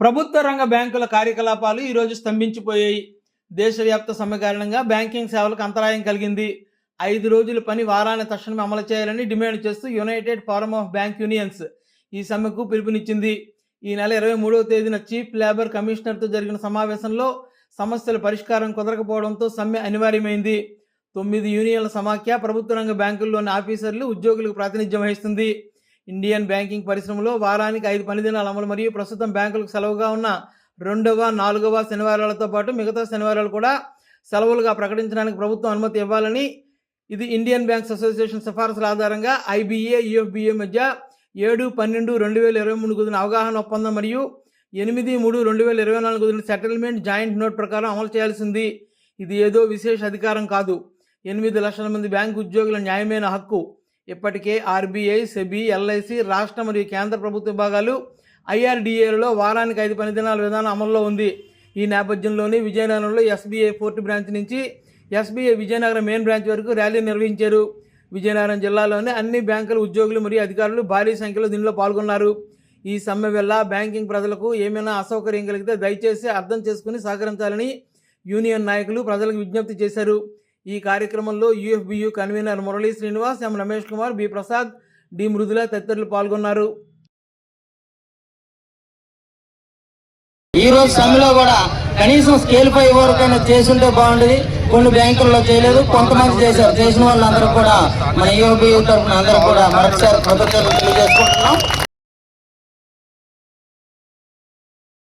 ప్రభుత్వ రంగ బ్యాంకుల కార్యకలాపాలు ఈరోజు స్తంభించిపోయాయి. దేశవ్యాప్త సమ్మె కారణంగా బ్యాంకింగ్ సేవలకు అంతరాయం కలిగింది. ఐదు రోజుల పని వారాన్ని తక్షణమే అమలు చేయాలని డిమాండ్ చేస్తూ united forum of bank unions ఈ సమ్మెకు పిలుపునిచ్చింది. ఈ నెల ఇరవై మూడవ తేదీన చీఫ్ లేబర్ కమిషనర్తో జరిగిన సమావేశంలో సమస్యల పరిష్కారం కుదరకపోవడంతో సమ్మె అనివార్యమైంది. తొమ్మిది యూనియన్ల సమాఖ్య ప్రభుత్వ రంగ బ్యాంకుల్లోని ఆఫీసర్లు ఉద్యోగులకు ప్రాతినిధ్యం వహిస్తుంది. ఇండియన్ బ్యాంకింగ్ పరిశ్రమలో వారానికి ఐదు పనిదినాల అమలు మరియు ప్రస్తుతం బ్యాంకులకు సెలవుగా ఉన్న రెండవ నాలుగవ శనివారాలతో పాటు మిగతా శనివారాలు కూడా సెలవులుగా ప్రకటించడానికి ప్రభుత్వం అనుమతి ఇవ్వాలని ఇది ఇండియన్ బ్యాంక్స్ అసోసియేషన్ సిఫార్సుల ఆధారంగా ఐబీఏ యుఎఫ్బిఏ మధ్య ఏడు పన్నెండు రెండు వేల ఇరవై మూడు కుదిరిన అవగాహన ఒప్పందం మరియు ఎనిమిది మూడు రెండు వేల ఇరవై నాలుగు కుదిరిన సెటిల్మెంట్ జాయింట్ నోట్ ప్రకారం అమలు చేయాల్సింది. ఇది ఏదో విశేష అధికారం కాదు. ఎనిమిది లక్షల మంది బ్యాంకు ఉద్యోగుల న్యాయమైన హక్కు. ఇప్పటికే ఆర్బీఐ సెబీ ఎల్ఐసి రాష్ట్ర మరియు కేంద్ర ప్రభుత్వ విభాగాలు ఐఆర్డీఏలలో వారానికి ఐదు పని దినాల విధానం అమల్లో ఉంది. ఈ నేపథ్యంలోనే విజయనగరంలో ఎస్బీఐ ఫోర్త్ బ్రాంచ్ నుంచి ఎస్బీఐ విజయనగరం మెయిన్ బ్రాంచ్ వరకు ర్యాలీ నిర్వహించారు. విజయనగరం జిల్లాలోని అన్ని బ్యాంకుల ఉద్యోగులు మరియు అధికారులు భారీ సంఖ్యలో దీనిలో పాల్గొన్నారు. ఈ సమ్మె వల్ల బ్యాంకింగ్ ప్రజలకు ఏమైనా అసౌకర్యం కలిగితే దయచేసి అర్థం చేసుకుని సహకరించాలని యూనియన్ నాయకులు ప్రజలకు విజ్ఞప్తి చేశారు. ఈ కార్యక్రమంలో UFBU convener Murali Srinivas M Ramesh Kumar B Prasad D Mridula తదితరులు పాల్గొన్నారు. ఈ రోజు సమ్మెలో కూడా కనీసం స్కేల్ పై వరకైనా చేసుంటే బాగుండేది. కొన్ని బ్యాంకుల్లో చేయలేదు. కొంతమంది చేశారు. చేసిన వాళ్ళందరూ కూడా మన యూబీ తరఫున అందరూ కూడా మరొకసారి కృతజ్ఞతలు తెలియజేసుకుంటున్నాం.